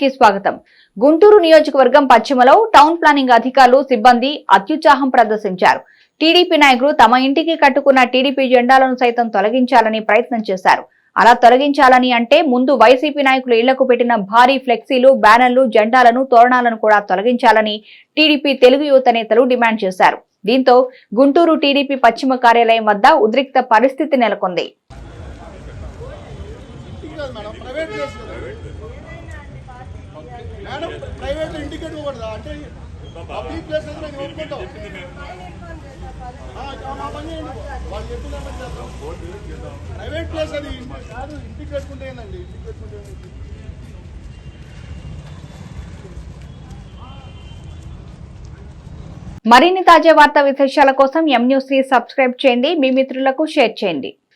కి స్వాగతం. గుంటూరు నియోజకవర్గం పశ్చిమలో టౌన్ ప్లానింగ్ అధికారులు సిబ్బంది అత్యుత్సాహం ప్రదర్శించారు. టీడీపీ నాయకులు తమ ఇంటికి కట్టుకున్న టీడీపీ జెండాలను సైతం తొలగించాలని ప్రయత్నం చేశారు. అలా తొలగించాలని అంటే ముందు వైసీపీ నాయకులు ఇళ్ళకు పెట్టిన భారీ ఫ్లెక్సీలు బ్యానర్లు జెండాలను తోరణాలను కూడా తొలగించాలని టీడీపీ తెలుగు యువత నేతలు డిమాండ్ చేశారు. దీంతో గుంటూరు టీడీపీ పశ్చిమ కార్యాలయం వద్ద ఉద్రిక్త పరిస్థితి నెలకొంది. మేడం ప్రైవేట్ ప్లేస్ కదా లో ఇంటికి కట్టుకోకూడదా అంటే పబ్లిక్ ప్లేస్ అయితే మేము ఒప్పుకుంటాం మా పని చేయండి. వాళ్ళు చెప్పిన చేద్దాం ప్రైవేట్ ప్లేస్ అది కాదు ఇంటికి పెట్టుకుంటే ఏందండి? ఇంటికి పెట్టుకుంటే మరిన్ని తాజా వార్తా విశేషాల కోసం ఎం న్యూస్ సబ్స్క్రైబ్ చేయండి. మీ మిత్రులకు షేర్ చేయండి.